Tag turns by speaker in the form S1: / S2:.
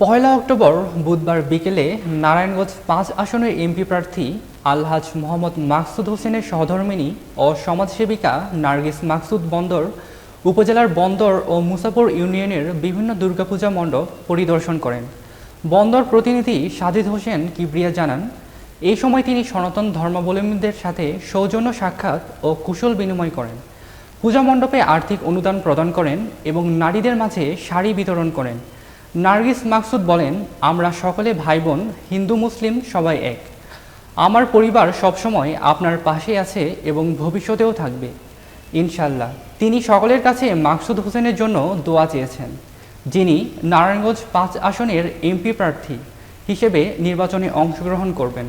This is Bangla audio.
S1: পয়লা অক্টোবর বুধবার বিকেলে নারায়ণগঞ্জ পাঁচ আসনের এমপি প্রার্থী আলহাজ মোহাম্মদ মাকসুদ হোসেনের সহধর্মিনী ও সমাজসেবিকা নার্গিস মাকসুদ বন্দর, উপজেলার বন্দর ও মুসাপুর ইউনিয়নের বিভিন্ন দুর্গাপূজা মণ্ডপ পরিদর্শন করেন। বন্দর প্রতিনিধি সাজিদ হোসেন কিবরিয়া জানান, এই সময় তিনি সনাতন ধর্মাবলম্বীদের সাথে সৌজন্য সাক্ষাৎ ও কুশল বিনিময় করেন। পূজা মণ্ডপে আর্থিক অনুদান প্রদান করেন এবং নারীদের মাঝে শাড়ি বিতরণ করেন। নার্গিস মাকসুদ বলেন, আমরা সকলে ভাই বোন হিন্দু, মুসলিম, সবাই এক। আমার পরিবার সবসময় আপনার পাশে আছে এবং ভবিষ্যতেও থাকবে। ইনশাল্লাহ তিনি সকলের কাছে মাকসুদ হোসেনের জন্য দোয়া চেয়েছেন, যিনি নারায়ণগঞ্জ পাঁচ আসনের এমপি প্রার্থী হিসেবে নির্বাচনে অংশগ্রহণ করবেন।